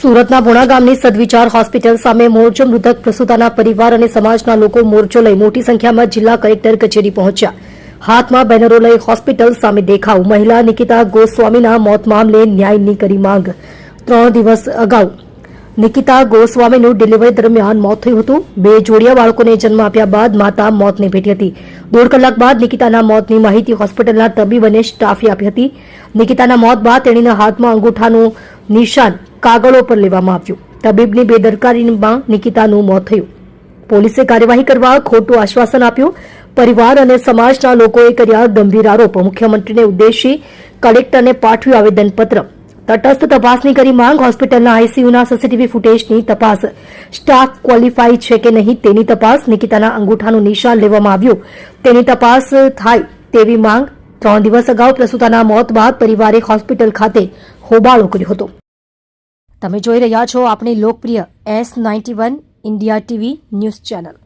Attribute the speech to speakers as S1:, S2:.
S1: સુરતના પુણા ગામની સદવિચાર હોસ્પિટલ સામે મોરચો મૃતક પ્રસૂતાના પરિવાર અને સમાજના લોકો મોરચો લઈ મોટી સંખ્યામાં જિલ્લા કલેક્ટર કચેરી પહોંચ્યા. હાથમાં બેનરો લઈ હોસ્પિટલ સામે દેખાવ. મહિલા નિકિતા ગોસ્વામીના મોત મામલે ન્યાયની કરી માંગ. ત્રણ દિવસ અગાઉ નિકિતા ગોસ્વામીનું ડિલિવરી દરમિયાન મોત થયું હતું. બે જોડિયા બાળકોને જન્મ આપ્યા બાદ માતા મોતને ભેટી હતી. દોઢ કલાક બાદ નિકિતાના મોતની માહિતી હોસ્પિટલના તબીબ અને સ્ટાફે આપી હતી. નિકિતાના મોત બાદ તેણીના હાથમાં અંગૂઠાનું નિશાન કાગળો પર લેવામાં આવ્યું. તબીબની બેદરકારીમાં નિકિતાનું મોત થયું. પોલીસે કાર્યવાહી કરવા ખોટું આશ્વાસન આપ્યું. પરિવાર અને સમાજના લોકોએ કર્યા ગંભીર આરોપ. મુખ્યમંત્રીને ઉદ્દેશી કલેક્ટરને પાઠવ્યું આવેદનપત્ર. તટસ્થ તપાસની કરી માંગ. હોસ્પિટલના આઈસીયુના સીસીટીવી ફૂટેજની તપાસ. સ્ટાફ ક્વોલિફાઈ છે કે નહીં તેની તપાસ નિકિતાના અંગૂઠાનું નિશાન લેવામાં આવ્યું. તેની તપાસ થાય તેવી માંગ ત્રણ દિવસ અગાઉ પ્રસૂતાના મોત બાદ પરિવારે હોસ્પિટલ ખાતે હોબાળો કર્યો હતો. તમે જોઈ રહ્યા છો આપણી લોકપ્રિય S ninety one India TV news channel.